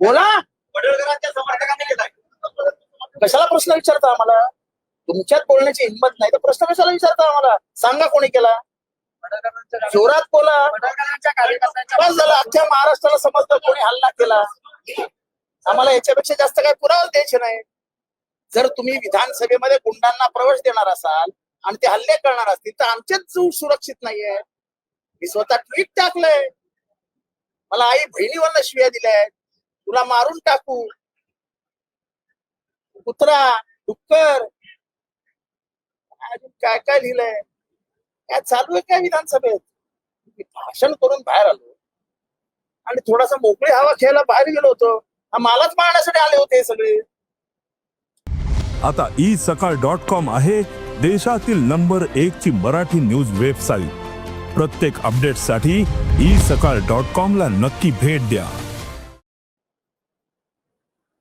बोला. पडळकरांच्या समर्थकांनी केलाय. कशाला प्रश्न विचारता आम्हाला? तुमच्यात बोलण्याची हिंमत नाही. तर प्रश्न कशाला विचारता आम्हाला? सांगा कोणी केला? जोरात बोला. बस झालं. अख्ख्या महाराष्ट्राला समजतं कोणी हल्ला केला? आम्हाला याच्यापेक्षा जास्त काही पुरावा द्यायचे नाही? जर तुम्ही विधानसभेमध्ये गुंडांना प्रवेश देणार असाल आणि ते हल्ले करणार असतील तर आमचेच जीव सुरक्षित नाहीये. मी स्वतः ट्विट टाकलंय. मला आई बहिणीवरनं शिव्या दिल्या तुला मारून टाकू. कुत्रा डुक्कर. अजून काय काय लिहिलंय? काय चालू आहे काय विधानसभेत? भाषण करून बाहेर आलो. आणि थोडासा मोकळी हवा खेळायला बाहेर गेलो होतो. हा मालाच मारण्यासाठी आले होते हे सगळे. आता ई सकाळ डॉट कॉम आहे देशातील नंबर एक ची मराठी न्यूज वेबसाईट. प्रत्येक अपडेटसाठी ई सकाळ डॉट कॉम ला नक्की भेट द्या.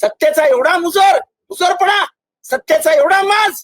सत्तेचा एवढा मुजर मुजरपणा सत्तेचा एवढा माज.